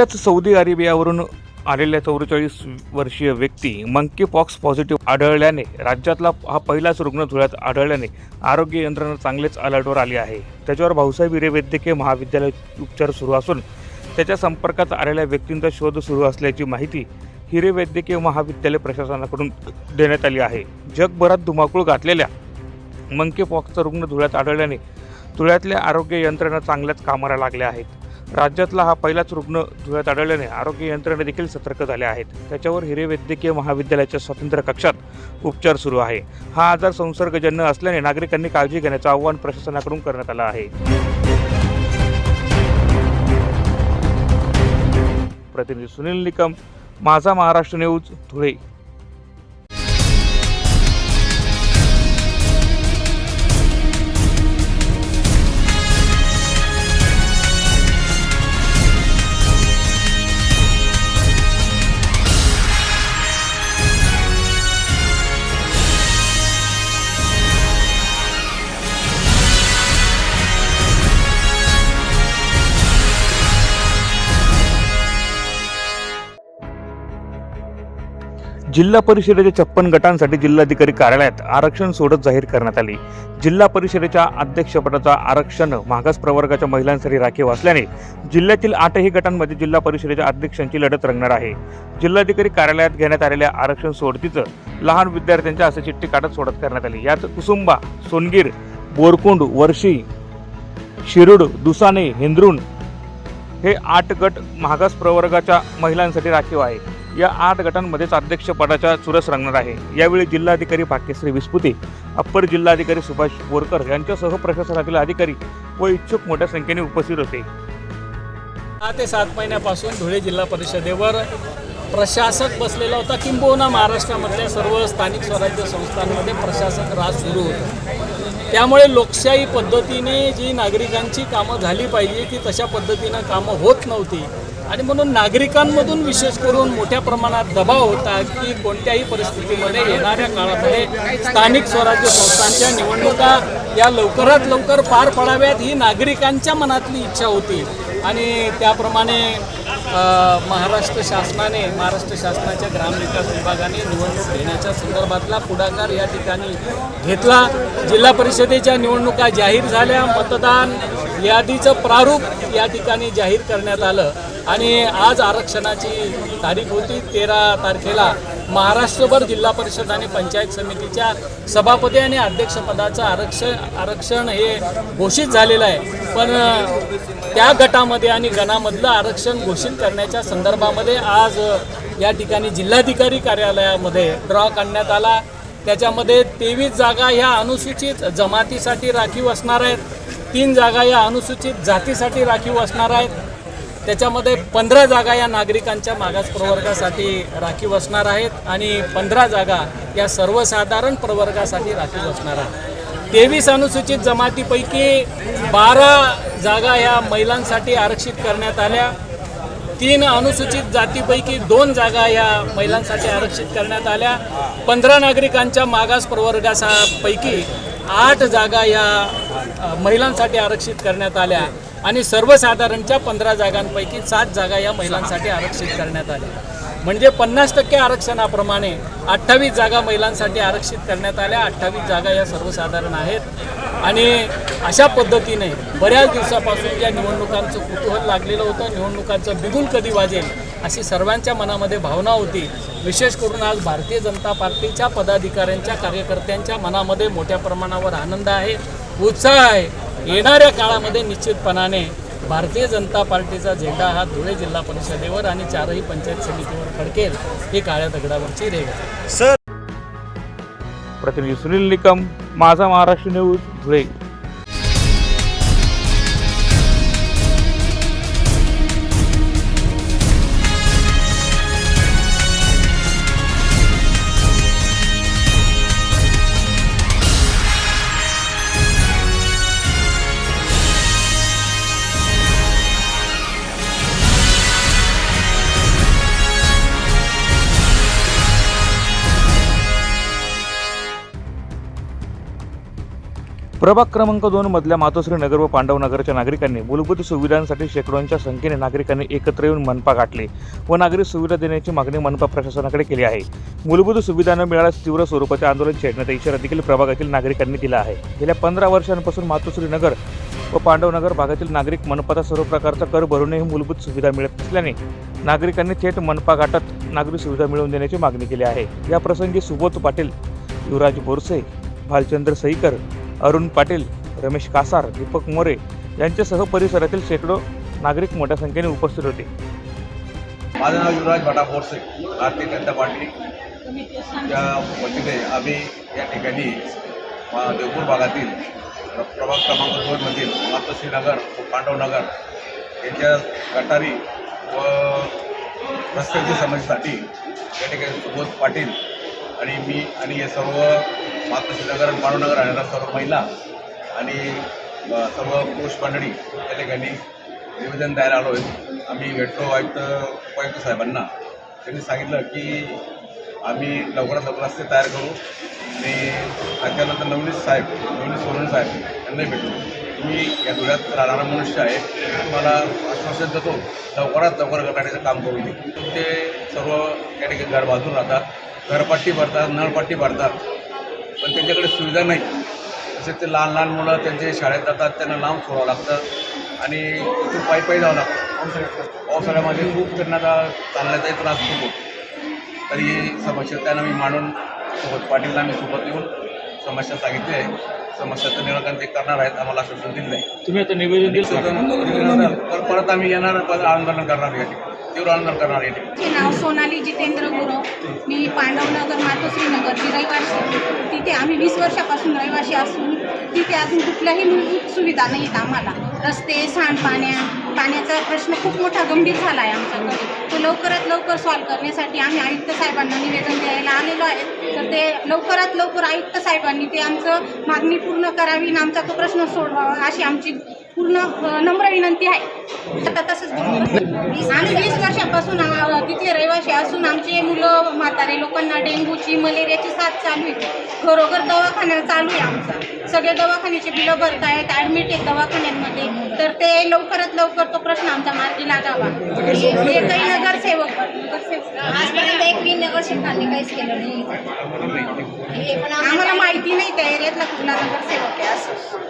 नुकत्याच सौदी अरेबियावरून आलेल्या चौवेचाळीस वर्षीय व्यक्ती मंकी पॉक्स पॉझिटिव्ह आढळल्याने राज्यातला हा पहिलाच रुग्ण धुळ्यात आढळल्याने आरोग्य यंत्रणा चांगलेच अलर्टवर आली आहे. त्याच्यावर भाऊसाहेब हिरे वैद्यकीय महाविद्यालय उपचार सुरू असून त्याच्या संपर्कात आलेल्या व्यक्तींचा शोध सुरू असल्याची माहिती हिरे वैद्यकीय महाविद्यालय प्रशासनाकडून देण्यात आली आहे. जगभरात धुमाकूळ घातलेल्या मंकी पॉक्सचा रुग्ण धुळ्यात आढळल्याने धुळ्यातल्या आरोग्य यंत्रणा चांगल्याच कामाला लागल्या आहेत. राज्यातला हा पहिलाच रुग्ण धुळ्यात आढळल्याने आरोग्य यंत्रणा देखील सतर्क झाल्या आहेत. त्याच्यावर हिरे वैद्यकीय महाविद्यालयाच्या स्वातंत्र्य कक्षात उपचार सुरू आहे. हा आजार संसर्गजन्य असल्याने नागरिकांनी काळजी घेण्याचं आवाहन प्रशासनाकडून करण्यात आलं आहे. प्रतिनिधी सुनील निकम माझा महाराष्ट्र न्यूज धुळे. जिल्हा परिषदेच्या छप्पन गटांसाठी जिल्हाधिकारी कार्यालयात आरक्षण सोडत जाहीर करण्यात आली. जिल्हा परिषदेच्या अध्यक्षपदाचा आरक्षण मागास प्रवर्गाच्या महिलांसाठी राखीव असल्याने जिल्ह्यातील आठही गटांमध्ये जिल्हा परिषदेच्या अध्यक्षांची लढत रंगणार आहे. जिल्हाधिकारी कार्यालयात घेण्यात आलेल्या आरक्षण सोडतीचं लहान विद्यार्थ्यांच्या असे चिठ्ठी काढत सोडत करण्यात आली. यात कुसुंबा सोनगीर बोरकुंड वर्षी शिरूड दुसाने हिंद्रून हे आठ गट मागास प्रवर्गाच्या महिलांसाठी राखीव आहे या आठ गटांमध्येच अध्यक्षपदाच्या चुरस रंगणार आहे. यावेळी जिल्हाधिकारी भाग्यश्री विस्पुते अप्पर जिल्हाधिकारी सुभाष बोरकर यांच्यासह प्रशासनातील अधिकारी व इच्छुक मोठ्या संख्येने उपस्थित होते. सहा ते सात महिन्यापासून धुळे जिल्हा परिषदेवर प्रशासक बसलेला होता किंबहुना महाराष्ट्रामधल्या सर्व स्थानिक स्वराज्य संस्थांमध्ये प्रशासक राज सुरू होता. त्यामुळे लोकशाही पद्धतीने जी नागरिकांची कामं झाली पाहिजे ती तशा पद्धतीनं कामं होत नव्हती. आणि म्हणून नागरिकांमधून विशेष करून मोठ्या प्रमाणात दबाव होता की कोणत्याही परिस्थितीमध्ये येणाऱ्या काळामध्ये स्थानिक स्वराज्य संस्थांच्या निवडणुका या लवकरात लवकर पार पडाव्यात ही नागरिकांच्या मनातली इच्छा होती. आणि त्याप्रमाणे महाराष्ट्र शासनाने महाराष्ट्र शासनाच्या ग्रामविकास विभागाने निवडणूक घेण्याच्या संदर्भातला पुढाकार या ठिकाणी घेतला. जिल्हा परिषदेच्या निवडणुका जाहीर झाल्या. मतदान यादीचं प्रारूप या ठिकाणी जाहीर करण्यात आलं. आणि आज आरक्षणाची तारीख होती तेरा तारखेला. महाराष्ट्रभर जिल्हा परिषद आणि पंचायत समितीच्या सभापती आणि अध्यक्षपदाचं आरक्षण आरक्षण हे घोषित झालेलं आहे. पण त्या गटामध्ये आणि गणामधलं आरक्षण घोषित करण्याच्या संदर्भामध्ये आज या ठिकाणी जिल्हाधिकारी कार्यालयामध्ये ड्रॉ काढण्यात आला. त्याच्यामध्ये तेवीस जागा ह्या अनुसूचित जमातीसाठी राखीव असणार आहेत. तीन जागा या अनुसूचित जातीसाठी राखीव असणार आहेत. त्याच्यामध्ये पंधरा जागा या नागरिकांच्या मागास प्रवर्गासाठी राखीव असणार आहेत आणि पंधरा जागा या सर्वसाधारण प्रवर्गासाठी राखीव असणार आहेत. तेवीस अनुसूचित जमातीपैकी बारा जागा या महिलांसाठी आरक्षित करण्यात आल्या. तीन अनुसूचित जातीपैकी दोन जागा या महिलांसाठी आरक्षित करण्यात आल्या. पंधरा नागरिकांच्या मागास प्रवर्गापैकी आठ जागा या महिलांसाठी आरक्षित करण्यात आल्या. आणि सर्वसाधारणच्या पंधरा जागांपैकी सात जागा या महिलांसाठी आरक्षित करण्यात आल्या. म्हणजे पन्नास टक्के आरक्षणाप्रमाणे अठ्ठावीस जागा महिलांसाठी आरक्षित करण्यात आल्या. अठ्ठावीस जागा या सर्वसाधारण आहेत. आणि अशा पद्धतीने बऱ्याच दिवसापासून ज्या निवडणुकांचं कुतूहल लागलेलं होतं निवडणुकांचं बिगुल कधी वाजेल अशी सर्वांच्या मनामध्ये भावना होती. विशेष करून आज भारतीय जनता पार्टीच्या पदाधिकाऱ्यांच्या कार्यकर्त्यांच्या मनामध्ये मोठ्या प्रमाणावर आनंद आहे उत्साह आहे. येणाऱ्या काळामध्ये निश्चितपणाने भारतीय जनता पार्टीचा झेंडा हा धुळे जिल्हा परिषदेवर आणि चारही पंचायत समितीवर फडकेल ही काळ्या दगडावरची रेग आहे. प्रतिनिधी सुनील निकम माझा महाराष्ट्र न्यूज धुळे. प्रभाग क्रमांक दोन मधल्या मातोश्री नगर व पांडवनगरच्या नागरिकांनी मूलभूत सुविधांसाठी शेकडोंच्या संख्येने नागरिकांनी एकत्र येऊन मनपा गाठले व नागरिक सुविधा देण्याची मागणी मनपा प्रशासनाकडे केली आहे. मूलभूत सुविधा न मिळाल्यास तीव्र स्वरूपाचे आंदोलन छेडण्याचा इशारा देखील प्रभागातील नागरिकांनी दिला आहे. गेल्या पंधरा वर्षांपासून मातोश्री नगर व पांडवनगर भागातील नागरिक मनपाचा सर्व प्रकारचा कर भरूनही मूलभूत सुविधा मिळत नसल्याने नागरिकांनी थेट मनपा गाठत नागरी सुविधा मिळवून देण्याची मागणी केली आहे. या प्रसंगी सुबोध पाटील युवराज बोरसे भालचंद्र सईकर अरुण पाटील रमेश कासार दीपक मोरे यांच्यासह परिसरातील शेकडो नागरिक मोठ्या संख्येने उपस्थित होते. माझं नाव युवराज भटा बोरसे भारतीय जनता पार्टी. च्या वतीने आम्ही या ठिकाणी देवपूर भागातील प्रभाग क्रमांक दोनमधील मातोश्रीनगर व पांडवनगर यांच्या गटारी व रस्त्याच्या समस्येसाठी या ठिकाणी सुबोध पाटील आणि मी आणि हे सर्व मातोश्रीनगर आणि राहणाऱ्या सर्व महिला आणि सर्व पुरुष मंडळी या ठिकाणी निवेदन द्यायला आलो आहे. आम्ही मेट्रो आयुक्त उपायुक्त साहेबांना त्यांनी सांगितलं की आम्ही लवकरात लवकर रस्ते तयार करू आणि त्यानंतर नवनीत साहेब नवनीत सोनवणे साहेब यांनाही भेटू. तुम्ही या धुळ्यात राहणारा मनुष्य आहे तुम्हाला आश्वासन देतो लवकरात लवकर गटाण्याचं काम करून दे. ते सर्व त्या ठिकाणी घर बांधून राहतात घरपट्टी भरतात नळपट्टी भरतात पण त्यांच्याकडे सुविधा नाही. तसेच ते लहान लहान मुलं त्यांचे शाळेत जातात त्यांना लांब सोडावं लागतं आणि तिथून पायी पायी जावं लागतं. पावसाळ्यामध्ये खूप त्यांना चालण्याचाही त्रास होतो. तरी समस्या त्यांना मी मांडून सोबत पाटीलला मी सोबत येऊन समस्या सांगितली आहे. समस्याचं निराकरण ते करणार आहेत आम्हाला आश्वासन दिलं आहे. तुम्ही आता निवेदन दिलं पर- परत आम्ही येणार परत आंदोलन करणार या ठिकाणी. तीव्र आंदोलन करणार या ठिकाणी. नाव सोनाली जितेंद्र गुरव मी पांडवनगर मातोश्री नगरची रहिवासी तिथे आम्ही वीस वर्षापासून रहिवासी असून तिथे अजून कुठल्याही मूलभूत सुविधा नाहीत आम्हाला. रस्ते सांडपाण्या पाण्याचा प्रश्न खूप मोठा गंभीर झाला आहे आमच्याकडे. तो लवकरात लवकर सॉल्व करण्यासाठी आम्ही आयुक्त साहेबांना निवेदन द्यायला आलेलो आहे. तर ते लवकरात लवकर आयुक्त साहेबांनी ते आमचं मागणी पूर्ण करावी आणि आमचा तो प्रश्न सोडवावा अशी आमची पूर्ण नम्र विनंती आहे. आता तसंच आम्ही वीस वर्षापासून तिथले रहिवासी असून आमचे मुलं म्हातारे लोकांना डेंग्यूची मलेरियाची साथ चालू आहे. घरोघर दवाखाना चालू आहे आमचा. सगळे दवाखान्याचे बिलं भरतायत ॲडमिट आहेत दवाखान्यांमध्ये. तर ते लवकरात लवकर तो प्रश्न आमचा मार्गी लागावा. हे काही नगरसेवक. आजपर्यंत एक बी नगरसेवकांनी काहीच केलं नाही. आम्हाला माहिती नाही त्या एरियातला कुठला नगरसेवक आहे असं.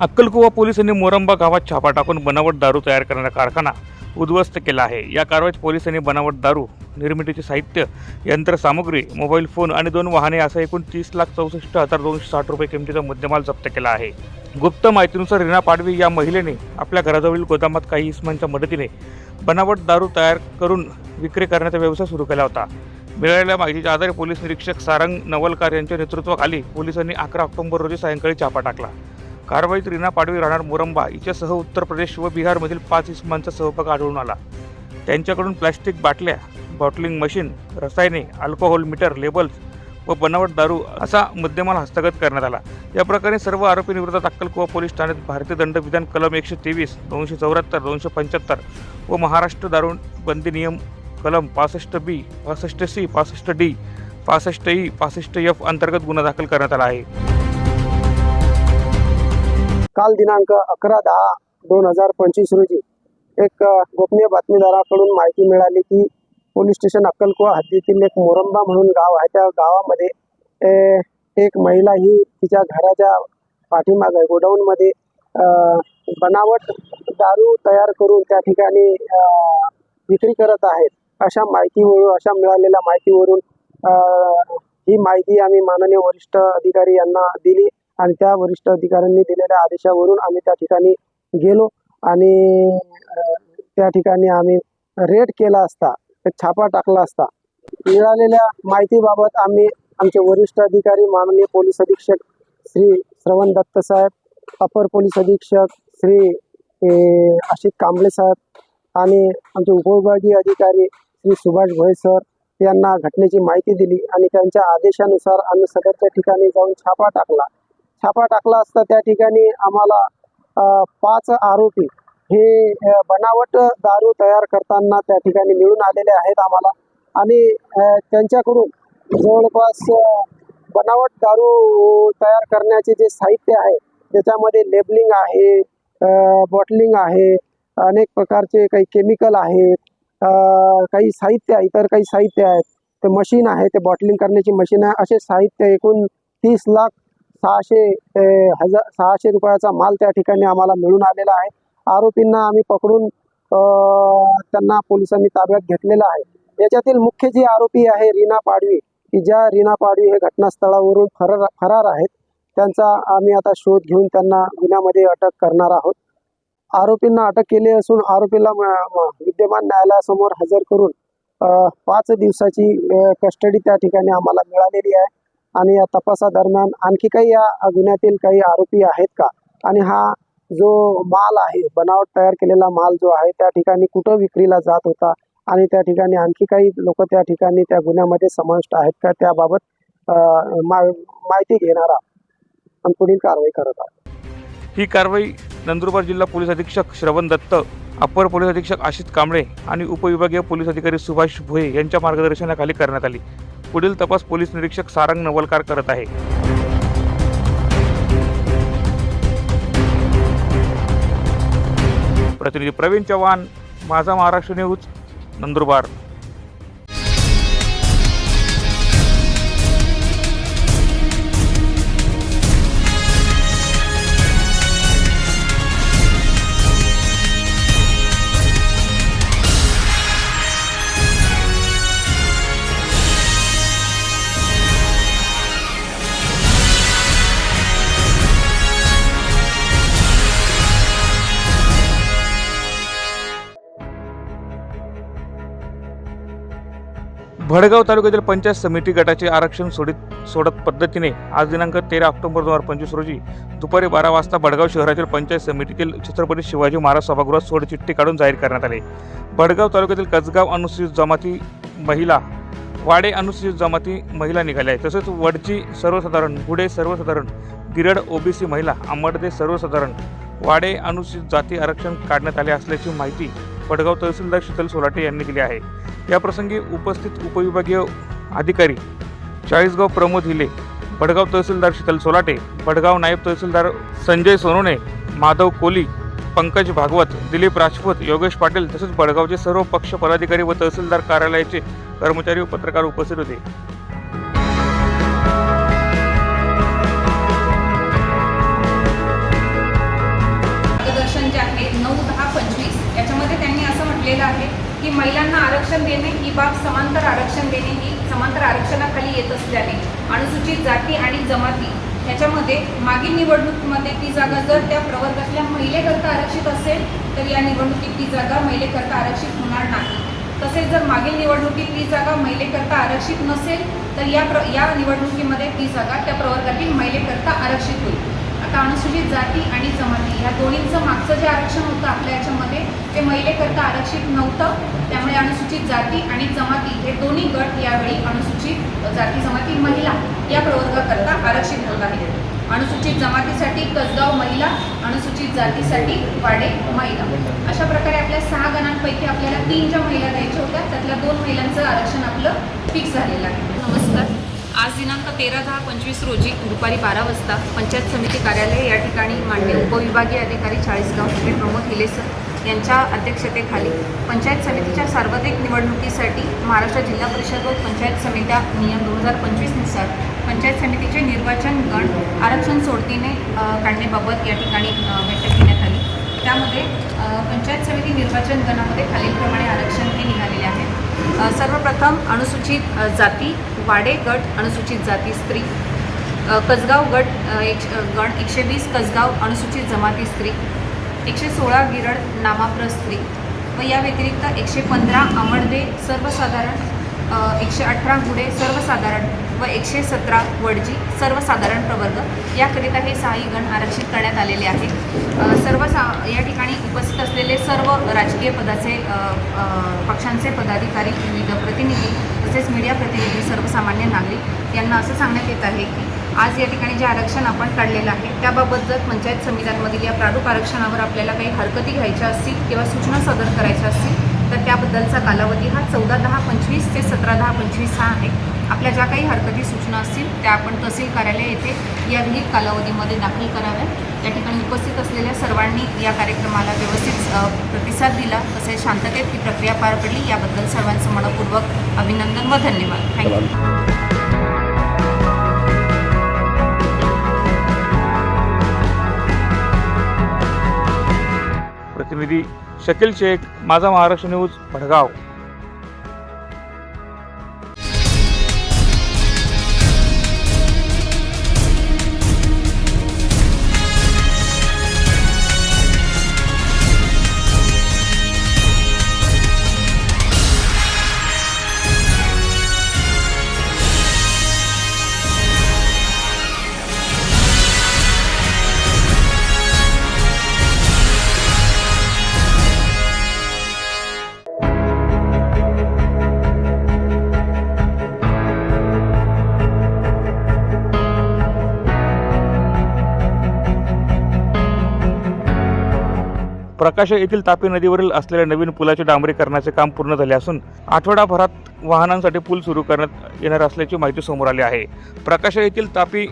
अक्कलकुवा पोलिसांनी मोरंबा गावात छापा टाकून बनावट दारू तयार करणारा कारखाना उद्ध्वस्त केला आहे. या कारवाईत पोलिसांनी बनावट दारू निर्मितीचे साहित्य यंत्रसामुग्री मोबाईल फोन आणि दोन वाहने असा एकूण तीस लाख चौसष्ट हजार दोनशे साठ रुपये किमतीचा मुद्देमाल जप्त केला आहे. गुप्त माहितीनुसार रीना पाडवी या महिलेने आपल्या घराजवळील गोदामात काही इस्मांच्या मदतीने बनावट दारू तयार करून विक्री करण्याचा व्यवसाय सुरू केला होता. मिळालेल्या माहितीच्या आधारे पोलीस निरीक्षक सारंग नवलकार यांच्या नेतृत्वाखाली पोलिसांनी अकरा ऑक्टोबर रोजी सायंकाळी छापा टाकला. कारवाईत रीना पाडवी राहणार मोरंबा. हिच्यासह उत्तर प्रदेश व बिहारमधील पाच इसमांचा सहभाग आढळून आला. त्यांच्याकडून प्लॅस्टिक बाटल्या बॉटलिंग मशीन रसायने अल्कोहोल मीटर लेबल्स व बनावट दारू असा मुद्देमाल हस्तगत करण्यात आला. या प्रकारे सर्व आरोपींविरोधात अक्कलकुवा पोलीस ठाण्यात भारतीय दंडविधान कलम एकशे तेवीस दोनशे चौऱ्याहत्तर दोनशे पंच्याहत्तर व महाराष्ट्र दारू बंदी नियम कलम पासष्ट बी पासष्ट सी पासष्ट डी पासष्ट ई पासष्ट एफ अंतर्गत गुन्हा दाखल करण्यात आला आहे. काल दिनांक अकरा दहा दोन हजार पंचवीस रोजी एक गोपनीय बातमीदाराकडून माहिती मिळाली की पोलीस स्टेशन अक्कलकुवा हद्दीतील एक मोरंबा म्हणून गाव आहे. त्या गावामध्ये एक महिला ही तिच्या घराच्या पाठीमागे गोडाऊनमध्ये बनावट दारू तयार करून त्या ठिकाणी विक्री करत आहेत अशा माहितीवरून अशा मिळालेल्या माहितीवरून ही माहिती आम्ही माननीय वरिष्ठ अधिकारी यांना दिली. आणि त्या वरिष्ठ अधिकाऱ्यांनी दिलेल्या आदेशावरून आम्ही त्या ठिकाणी गेलो आणि त्या ठिकाणी आम्ही रेड केला असता एक छापा टाकला असता. मिळालेल्या माहितीबाबत आम्ही आमचे वरिष्ठ अधिकारी माननीय पोलीस अधीक्षक श्री श्रवण दत्त साहेब अपर पोलीस अधीक्षक श्री आशित कांबळे साहेब आणि आमचे उपविभागीय अधिकारी श्री सुभाष भोय सर यांना घटनेची माहिती दिली आणि त्यांच्या आदेशानुसार आम्ही सदरच्या ठिकाणी जाऊन छापा टाकला. छापा टाकला असता त्या ठिकाणी आम्हाला पाच आरोपी हे बनावट दारू तयार करताना त्या ठिकाणी मिळून आलेले आहेत आम्हाला. आणि त्यांच्याकडून जवळपास बनावट दारू तयार करण्याचे जे साहित्य आहे त्याच्यामध्ये लेबलिंग आहे बॉटलिंग आहे अनेक प्रकारचे काही केमिकल आहेत काही साहित्य आहे इतर काही साहित्य आहेत ते मशीन आहे ते बॉटलिंग करण्याची मशीन आहे असे साहित्य एकूण तीस लाख सहाशे हजार सहाशे रुपयाचा माल त्या ठिकाणी आम्हाला मिळून आलेला आहे. आरोपींना आम्ही पकडून त्यांना पोलिसांनी ताब्यात घेतलेला आहे. याच्यातील मुख्य जी आरोपी आहे रीना पाडवी की ज्या रीना पाडवी हे घटनास्थळावरून फरार फरार आहेत त्यांचा आम्ही आता शोध घेऊन त्यांना गुन्ह्यामध्ये अटक करणार आहोत. आरोपींना अटक केली असून आरोपीला म- विद्यमान न्यायालयासमोर हजर करून पाच दिवसाची कस्टडी त्या ठिकाणी आम्हाला मिळालेली आहे. आणि या तपासादरम्यान आणखी काही या गुन्ह्यातील काही आरोपी आहेत का? आणि हा जो माल आहे बनावट तयार केलेला माल जो आहे त्या ठिकाणी कुठं विक्रीला जात होता? आणि त्या ठिकाणी आणखी काही लोक त्या ठिकाणी त्या गुन्ह्यामध्ये समाविष्ट आहेत का? त्याबाबत मा माहिती घेणार आहोत आणि पुढील कारवाई करत आहोत. ही कारवाई नंदुरबार जिल्हा पोलीस अधीक्षक श्रवण दत्त अपर पोलीस अधीक्षक आशित कांबळे आणि उपविभागीय पोलीस अधिकारी सुभाष भोये यांच्या मार्गदर्शनाखाली करण्यात आली. पुढील तपास पोलीस निरीक्षक सारंग नवलकार करत आहे. प्रतिनिधी प्रवीण चव्हाण माझा महाराष्ट्र न्यूज नंदुरबार. भडगाव तालुक्यातील पंचायत समिती गटाचे आरक्षण सोडित सोडत पद्धतीने आज दिनांक तेरा ऑक्टोबर दोन हजार पंचवीस रोजी दुपारी बारा वाजता भडगाव शहरातील पंचायत समितीतील छत्रपती शिवाजी महाराज सभागृहात सोडचिठ्ठी काढून जाहीर करण्यात आले. भडगाव तालुक्यातील कसगाव अनुसूचित जमाती महिला वाडे अनुसूचित जमाती महिला निघाल्या आहेत. तसेच वडची सर्वसाधारण गुडे सर्वसाधारण गिरड ओबीसी महिला आंबडदे सर्वसाधारण वाडे अनुसूचित जाती आरक्षण काढण्यात आले असल्याची माहिती वडगाव तहसीलदार शीतल सोलाटे यांनी दिली आहे. याप्रसंगी उपस्थित उपविभागीय अधिकारी चाळीसगाव प्रमोद हिले वडगाव तहसीलदार शीतल सोलाटे वडगाव नायब तहसीलदार संजय सोनोने माधव कोली पंकज भागवत दिलीप राजपूत योगेश पाटील तसेच बडगावचे सर्व पक्ष पदाधिकारी व तहसीलदार कार्यालयाचे कर्मचारी व पत्रकार उपस्थित होते. आरक्षण देणे ही बाब समांतर आरक्षण देणे ही समांतर आरक्षणाखाली येत असल्याने अनुसूचित जाती आणि जमाती याच्यामध्ये मागील निवडणुकीमध्ये ती जागा जर त्या प्रवर्गातल्या महिलेकरता आरक्षित असेल तर या निवडणुकीत ती जागा महिलेकरता आरक्षित होणार नाही. तसेच जर मागील निवडणुकीत ती जागा महिलेकरता आरक्षित नसेल तर या प्र या निवडणुकीमध्ये ती जागा त्या प्रवर्गातील महिलेकरता आरक्षित होईल. आता अनुसूचित जाती आणि जमाती. या दोन्हींचं मागचं जे आरक्षण होतं आपल्या याच्यामध्ये ते महिलेकरता आरक्षित नव्हतं. त्यामुळे अनुसूचित जाती आणि जमाती हे दोन्ही गट यावेळी अनुसूचित जाती जमाती महिला या प्रवर्गाकरता आरक्षित होत आहेत. अनुसूचित जमातीसाठी कसगाव महिला अनुसूचित जातीसाठी वाडे महिला. अशा प्रकारे आपल्या सहा गणांपैकी आपल्याला तीन ज्या महिला द्यायच्या होत्या त्यातल्या दोन महिलांचं आरक्षण आपलं फिक्स झालेलं आहे. नमस्कार. आज दिनांक तेरा दहा पंचवीस रोजी दुपारी बारा वाजता पंचायत समिती कार्यालय या ठिकाणी मान्य उपविभागीय अधिकारी चाळीसगाव श्री प्रमोद हिलेसर यांच्या अध्यक्षतेखाली पंचायत समितीच्या सार्वत्रिक निवडणुकीसाठी महाराष्ट्र जिल्हा परिषद व पंचायत समित्या नियम दोन हजार पंचवीसनुसार पंचायत समितीचे निर्वाचन गण आरक्षण सोडतीने काढण्याबाबत या ठिकाणी बैठक घेण्यात आली. त्यामध्ये पंचायत समिती निर्वाचन गणामध्ये खालीलप्रमाणे आरक्षण हे निघालेले आहे. सर्वप्रथम अनुसूचित जाती वाडे गट अनुसूचित जाती स्त्री. कसगाव गट एक गण एकशे वीस कसगाव अनुसूचित जमाती स्त्री. एकशे सोळा गिरड नामाप्र स्त्री. व या व्यतिरिक्त एकशे पंधरा आमडदे सर्वसाधारण एकशे अठरा गुडे सर्वसाधारण व एकशे सतरा वडजी सर्वसाधारण प्रवर्ग. याकरिता हे सहाही गण आरक्षित करण्यात आलेले आहेत. सर्व सा या ठिकाणी उपस्थित असलेले सर्व राजकीय पदाचे पक्षांचे पदाधिकारी विविध प्रतिनिधी तसेच मीडिया प्रतिनिधी सर्वसामान्य नागरिक यांना असं सांगण्यात येत आहे की आज या ठिकाणी जे आरक्षण आपण काढलेलं आहे त्याबाबत जर पंचायत समित्यांमधील या प्रारूप आरक्षणावर आपल्याला काही हरकती घ्यायच्या असतील किंवा सूचना सादर करायच्या असतील तर त्याबद्दलचा कालावधी हा चौदा दहा पंचवीस ते सतरा दहा पंचवीस हा आहे. आपल्या ज्या काही हरकती सूचना असतील त्या आपण तहसील कार्यालय येथे या विहित कालावधीमध्ये दाखल कराव्यात. या ठिकाणी उपस्थित असलेल्या सर्वांनी या कार्यक्रमाला व्यवस्थित प्रतिसाद दिला. तसेच शांततेत ही प्रक्रिया पार पडली. याबद्दल सर्वांचं मनपूर्वक अभिनंदन व धन्यवाद. थँक्यू प्रतिनिधी शकील शेख माझा महाराष्ट्र न्यूज भडगाव. प्रकाश येथील तापी नदीवरील असलेल्या नवीन पुलाचे डांबरीकरणाचे काम पूर्ण झाले असून आठवडाभरात वाहनांसाठी पूल सुरू करण्यात येणार असल्याची माहिती समोर आली आहे. प्रकाश येथील तापी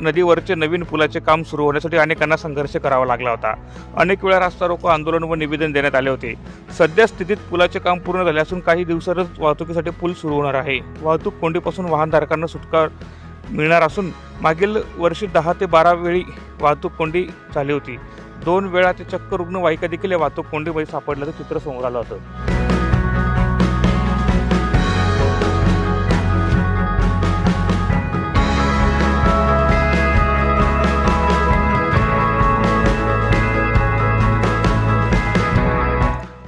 नदीवरचे नवीन पुलाचे काम सुरू होण्यासाठी अनेकांना संघर्ष करावा लागला होता. अनेक वेळा रास्ता रोको आंदोलन व निवेदन देण्यात आले होते. सध्या स्थितीत पुलाचे काम पूर्ण झाले असून काही दिवसातच वाहतुकीसाठी पूल सुरू होणार आहे. वाहतूक कोंडीपासून वाहनधारकांना सुटका मिळणार असून मागील वर्षी दहा ते बारा वेळी वाहतूक कोंडी झाली होती. दोन वेळा ते चक्क रुग्णवाहिका देखील या वाहतूक कोंडीमध्ये सापडल्याचं चित्र समोर आलं होतं.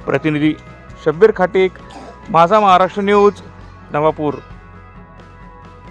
प्रतिनिधी शब्बीर खाटेक माझा महाराष्ट्र न्यूज नवापूर.